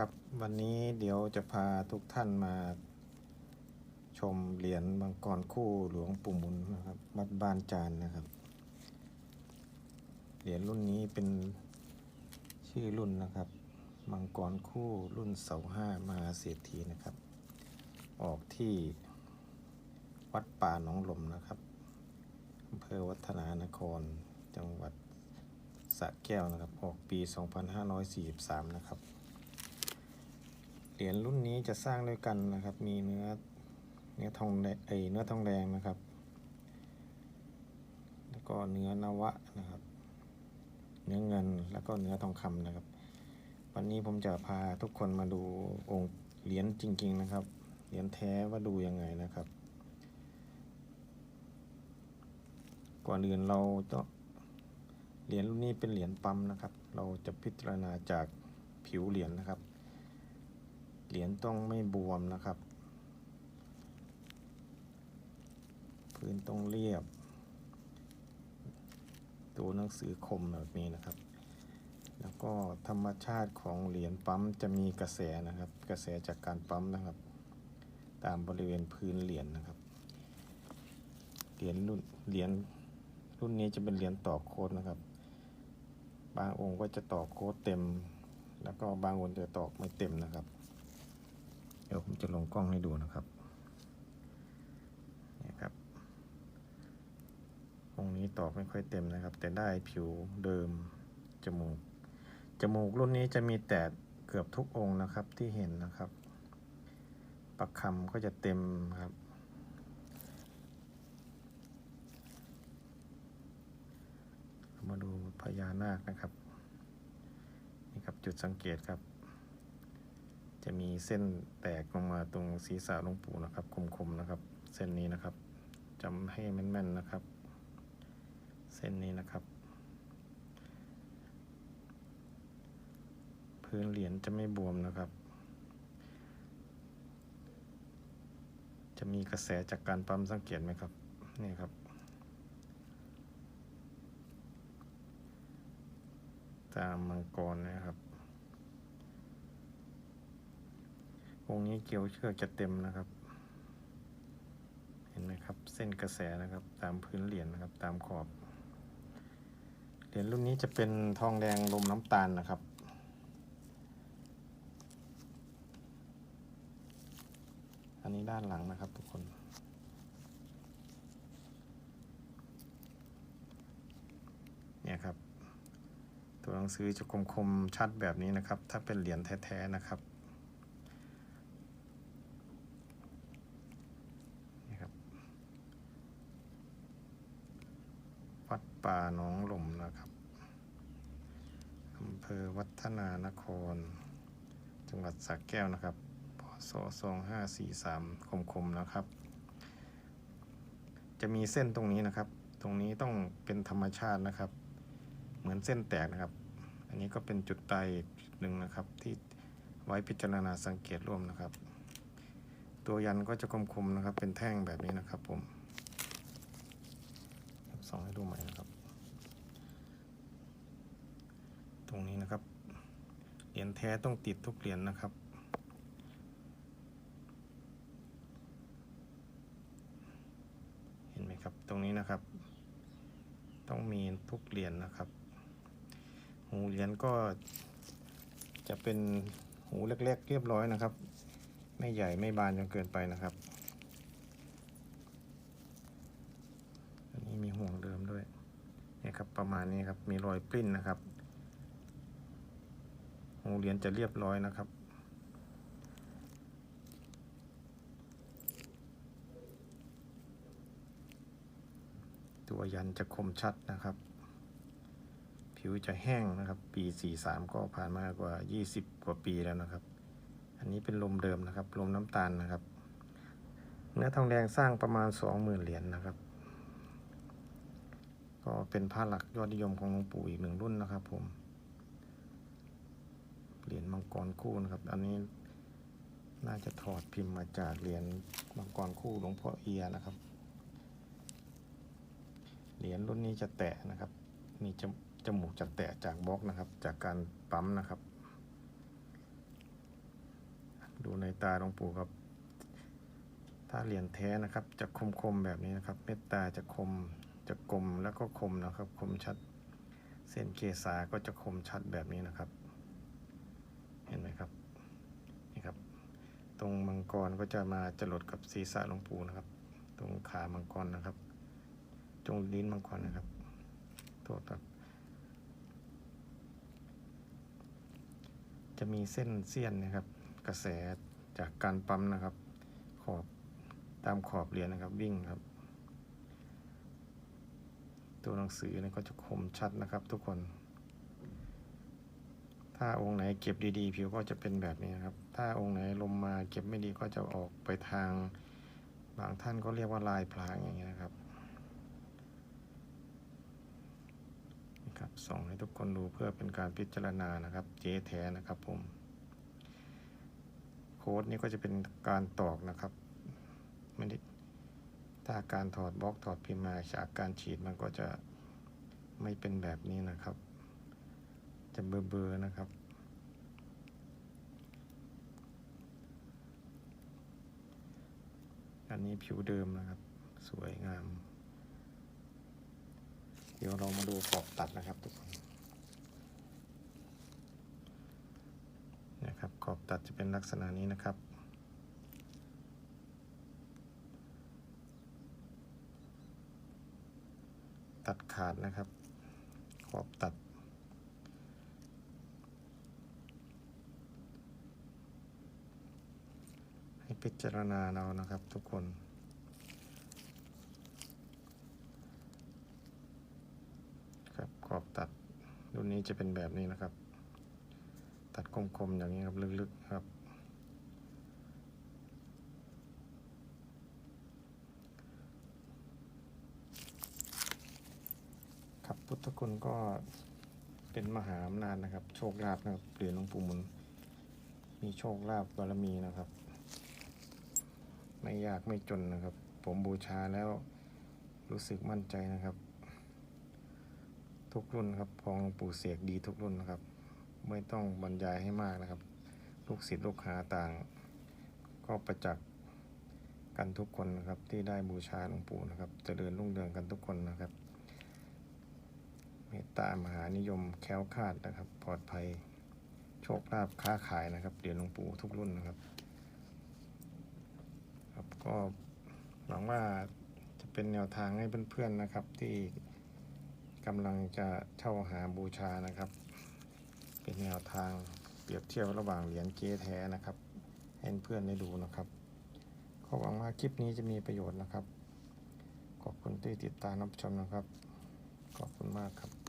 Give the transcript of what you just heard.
ครับวันนี้เดี๋ยวจะพาทุกท่านมา ชมเหรียญมังกรคู่หลวงปู่มุนนะครับวัดบ้านจานนะครับ เหรียญรุ่นนี้เป็นชื่อรุ่นนะครับ มังกรคู่รุ่นเสาห้ามหาเศรษฐีนะครับ ออกที่วัดป่าหนองลมนะครับอำเภอวัฒนานครจังหวัดสระแก้วนะครับ ออกปี 2543 นะครับ เหรียญรุ่นนี้จะสร้างด้วยกันนะครับ มีเนื้อเนื้อทองแดงไอเนื้อทองแดงนะครับ แล้วก็เนื้อนวะนะครับ เนื้อเงินแล้วก็เนื้อทองคำนะครับ วันนี้ผมจะพาทุกคนมาดูองค์เหรียญจริง ๆ นะครับ เหรียญแท้ว่าดูยังไงนะครับ ก่อนอื่นเราต้องเหรียญรุ่นนี้เป็นเหรียญปั๊มนะครับ เราจะพิจารณาจากผิวเหรียญนะครับ เหรียญต้องไม่บวมนะครับ พื้นต้องเรียบ ตัวหนังสือคมแบบนี้นะครับ แล้วก็ธรรมชาติของเหรียญปั๊มจะมีกระแสนะครับ กระแสจากการปั๊มนะครับ ตามบริเวณพื้นเหรียญนะครับ เหรียญรุ่นเหรียญรุ่นนี้จะเป็นเหรียญต่อโค้ดนะครับ บางองค์ก็จะต่อโค้ดเต็ม แล้วก็บางองค์จะต่อไม่เต็มนะครับ ดี๋ยวผมจะลงกล้องให้ดูนะครับนี่ครับองนี้ตอกไม่ค่อยเต็มนะครับ แต่ได้ผิวเดิมจมูก จมูกรุ่นนี้จะมีแตกเกือบทุกองค์นะครับที่เห็นนะครับปักคำก็จะเต็มครับมาดูพญานาคนะครับ นี่ครับจุดสังเกตครับ จะมีเส้นแตกลงมาตรงศีรษะหลวงปู่นะครับคมๆนะครับ เส้นนี้นะครับจำให้แม่นๆนะครับ เส้นนี้นะครับ พื้นเหรียญจะไม่บวมนะครับ จะมีกระแสจากการปั๊มสังเกตไหมครับนี่ครับ ตามมังกรนะครับ องนี้เกลียวเชือกจะเต็มนะครับ เห็นไหมครับเส้นกระแสนะครับ ตามพื้นเหรียญนะครับ ตามขอบ เหรียญรุ่นนี้จะเป็นทองแดงลมน้ำตาลนะครับอันนี้ด้านหลังนะครับทุกคนเนี่ยครับ ตัวหนังสือจะคมๆชัดแบบนี้นะครับ ถ้าเป็นเหรียญแท้ๆนะครับนี่ครับ วัด ป่าหนองหล่มนะครับอำเภอวัฒนานคร จังหวัดสระแก้วนะครับพศ2543 คมๆนะครับ จะมีเส้นตรงนี้นะครับ ตรงนี้ต้องเป็นธรรมชาตินะครับ เหมือนเส้นแตกนะครับ อันนี้ก็เป็นจุดตายจุดหนึ่งนะครับ ที่ไว้พิจารณาสังเกตร่วมนะครับ ตัวยันก็จะคมๆนะครับ เป็นแท่งแบบนี้นะครับผมส่องให้ดูใหม่นะครับ ต รงนี้นะครับ เหรียญแท้ต้องติดทุกเหรียญนะครับ เห็นไหมครับ ตรงนี้นะครับ ต้องมีทุกเหรียญนะครับ หูเหรียญก็จะเป็นหูเล็กๆเรียบร้อยนะครับ ไม่ใหญ่ไม่บานจนเกินไปนะครับ อันนี้มีห่วงเดิมด้วยนี่ครับประมาณนี้ครับ มีรอยปริ้นนะครับ หูเหรียญจะเรียบร้อยนะครับ ตัวยันจะคมชัดนะครับ ผิวจะแห้งนะครับ ปี 43 ก็ผ่านมากว่า 20 กว่าปีแล้วนะครับ อันนี้เป็นลมเดิมนะครับ ลมน้ำตาลนะครับ เนื้อทองแดงสร้างประมาณ 20,000 เหรียญนนะครับก็เป็นผ้าหลักยอดนิยมของหลวงปู่อีกหนึ่งรุ่นนะครับผม เหรียญมังกรคู่นะครับ อันนี้น่าจะถอดพิมพ์มาจากเหรียญมังกรคู่หลวงพ่อเอียนะครับ เหรียญรุ่นนี้จะแตะนะครับมีจมจมูกจะแตะจากบล็อกนะครับ จากการปั๊มนะครับ ดูในตาหลวงปู่ครับ ถ้าเหรียญแท้นะครับ จะคมคมๆแบบนี้นะครับ เม็ดตาจะคมจะกลมแล้วก็คมนะครับ คมชัด เส้นเกษาก็จะคมชัดแบบนี้นะครับ เห็นไหมครับนี่ครับ ตรงมังกรก็จะมาจรดกับศีรษะหลวงปู่นะครับ ตรงขามังกรนะครับ ตรงลิ้นมังกรนะครับโทษครับ จะมีเส้นเสี้ยนนะครับ กระแสจากการปั๊มนะครับ ขอบตามขอบเหรียญนะครับวิ่งครับ ตัวหนังสือเนี่ยก็จะคมชัดนะครับทุกคน ถ้าองค์ไหนเก็บดีๆ ผิวก็จะเป็นแบบนี้ครับ ถ้าองค์ไหนลมมาเก็บไม่ดีก็จะออกไปทาง บางท่านก็เรียกว่าลายพลางอย่างนี้ยนะครับนี่ครับส่องให้ทุกคนดูเพื่อเป็นการพิจารณานะครับเจ๊แท้นะครับผมโค้ดนี้ก็จะเป็นการตอกนะครับไม่ได้ถ้าการถอดบล็อกถอดพิมพ์มาจากการฉีดมันก็จะไม่เป็นแบบนี้นะครับ จะเบอร์ๆนะครับ อันนี้ผิวเดิมนะครับ สวยงาม เดี๋ยวเรามาดูขอบตัดนะครับทุกคนนะครับขอบตัดจะเป็นลักษณะนี้นะครับตัดขาดนะครับ ขอบตัด ให้ พิจารณาเรานะครับทุกคน ครับขอบตัดรุ่นนี้จะเป็นแบบนี้นะครับ ตัดคมๆอย่างนี้ครับลึกๆครับ ครับพุทธคุณก็เป็นมหาอำนาจนะครับ โชคลาภนะครับเหรียญหลวงปู่มุนมีโชคลาภบารมีนะครับ ไม่ยากไม่จนนะครับ ผมบูชาแล้วรู้สึกมั่นใจนะครับ ทุกรุ่นครับพองปู่เสกดีทุกรุ่นนะครับ ไม่ต้องบรรยายให้มากนะครับ ลูกศิษย์ลูกหาต่าง ก็ประจักษ์กันทุกคนนะครับ ที่ได้บูชาหลวงปู่นะครับเจริญรุ่งเรืองกันทุกคนนะครับ เมตตามหานิยมแคล้วคลาดนะครับ ปลอดภัย โชคลาภค้าขายนะครับเหรียญหลวงปู่ทุกรุ่นนะครับ ก็หวังว่าจะเป็นแนวทางให้เพื่อนๆนะครับ ที่กำลังจะเช่าหาบูชานะครับ เป็นแนวทางเปรียบเทียบระหว่างเหรียญเก๊แท้นะครับให้เพื่อนได้ดูนะครับขอหวังว่าคลิปนี้จะมีประโยชน์นะครับ ขอบคุณที่ติดตามรับชมนะครับ ขอบคุณมากครับ